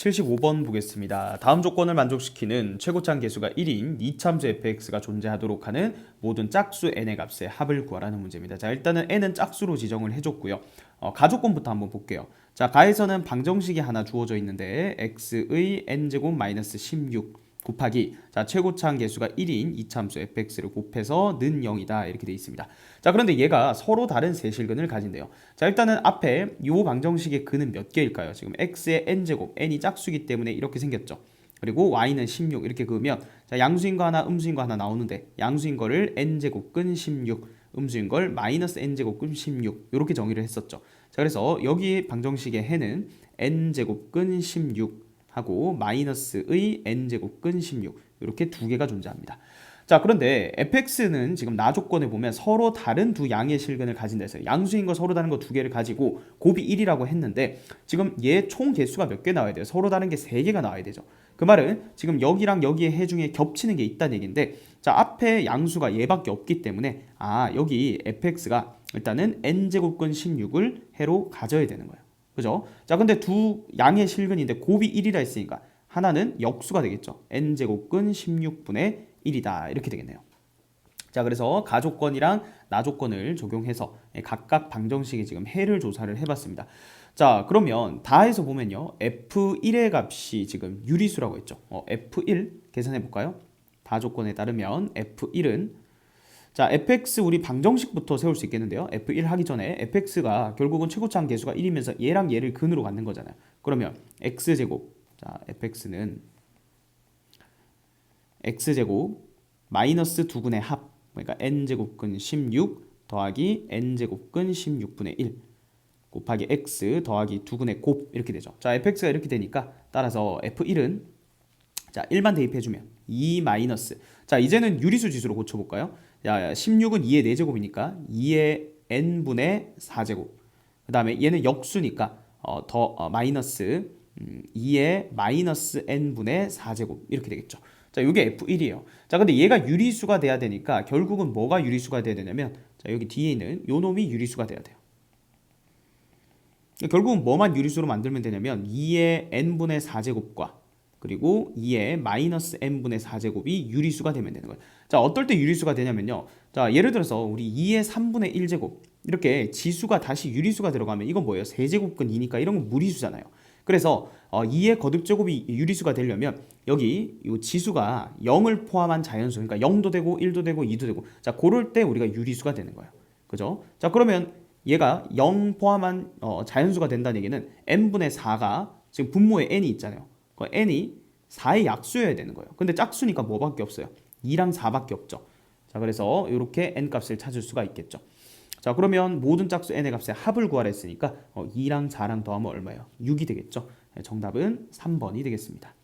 75번 보겠습니다. 다음 조건을 만족시키는 최고창 개수가 1인 이참수 fx가 존재하도록 하는 모든 짝수 n의 값의 합을 구하라는 문제입니다. 자, 일단은 n은 짝수로 지정을 해줬고요. 어, 가조건부터 한번 볼게요. 자, 가에서는 방정식이 하나 주어져 있는데 x의 n제곱 마이너스 16 곱하기 자 최고차항 개수가 1인 이참수 fx를 곱해서 는 0이다 이렇게 돼 있습니다. 자 그런데 얘가 서로 다른 세실근을 가진대요. 자 일단은 앞에 요 방정식의 근은 몇 개일까요? 지금 x의 n제곱 n이 짝수기 때문에 이렇게 생겼죠. 그리고 y는 16 이렇게 그으면 자 양수인 거 하나 음수인 거 하나 나오는데 양수인 거를 n제곱 근 16 음수인 걸 마이너스 n제곱 근 16 이렇게 정의를 했었죠. 자 그래서 여기 방정식의 해는 n제곱 근 16 하고 마이너스의 n제곱근 16 이렇게 두 개가 존재합니다. 자 그런데 fx는 지금 나 조건에 보면 서로 다른 두 양의 실근을 가진다 해서 양수인 거 서로 다른 거 두 개를 가지고 곱이 1이라고 했는데 지금 얘 총 개수가 몇 개 나와야 돼요? 서로 다른 게 세 개가 나와야 되죠. 그 말은 지금 여기랑 여기의 해 중에 겹치는 게 있다는 얘기인데 자 앞에 양수가 얘밖에 없기 때문에 아 여기 fx가 일단은 n제곱근 16을 해로 가져야 되는 거예요. 그죠? 자, 근데 두 양의 실근인데 곱이 1이라 했으니까 하나는 역수가 되겠죠. n제곱근 16분의 1이다. 이렇게 되겠네요. 자, 그래서 가조건이랑 나조건을 적용해서 각각 방정식의 지금 해를 조사를 해봤습니다. 자, 그러면 다해서 보면요. f1의 값이 지금 유리수라고 했죠. 어, f1 계산해 볼까요? 다조건에 따르면 f1은 자, fx 우리 방정식부터 세울 수 있겠는데요. f1 하기 전에 fx가 결국은 최고차항 개수가 1이면서 얘랑 얘를 근으로 갖는 거잖아요. 그러면 x제곱 자, fx는 x제곱 마이너스 두근의 합 그러니까 n제곱근 16 더하기 n제곱근 16분의 1 곱하기 x 더하기 두근의 곱 이렇게 되죠. 자, fx가 이렇게 되니까 따라서 f1은 자, 1만 대입해 주면 2 마이너스 자, 이제는 유리수 지수로 고쳐 볼까요? 야, 16은 2의 4제곱이니까 2의 n분의 4제곱. 그 다음에 얘는 역수니까 어, 더 어, 마이너스 음, 2의 마이너스 n분의 4제곱 이렇게 되겠죠. 자, 이게 F1이에요. 자, 근데 얘가 유리수가 돼야 되니까 결국은 뭐가 유리수가 돼야 되냐면 자, 여기 뒤에 있는 요 놈이 유리수가 돼야 돼요. 결국은 뭐만 유리수로 만들면 되냐면 2의 n분의 4제곱과 그리고 2의 마이너스 n분의 4제곱이 유리수가 되면 되는 거예요. 자, 어떨 때 유리수가 되냐면요. 자, 예를 들어서 우리 2의 3분의 1제곱 이렇게 지수가 다시 유리수가 들어가면 이건 뭐예요? 세제곱근 2니까 이런 건 무리수잖아요. 그래서 어, 2의 거듭제곱이 유리수가 되려면 여기 이 지수가 0을 포함한 자연수 그러니까 0도 되고 1도 되고 2도 되고 자, 그럴 때 우리가 유리수가 되는 거예요. 그죠? 자, 그러면 얘가 0 포함한 어, 자연수가 된다는 얘기는 n분의 4가 지금 분모에 n이 있잖아요. 그 n이 4의 약수여야 되는 거예요. 근데 짝수니까 뭐밖에 없어요? 2랑 4밖에 없죠. 자, 그래서 이렇게 n 값을 찾을 수가 있겠죠. 자, 그러면 모든 짝수 n의 값의 합을 구하라 했으니까 어, 2랑 4랑 더하면 얼마예요? 6이 되겠죠. 네, 정답은 3번이 되겠습니다.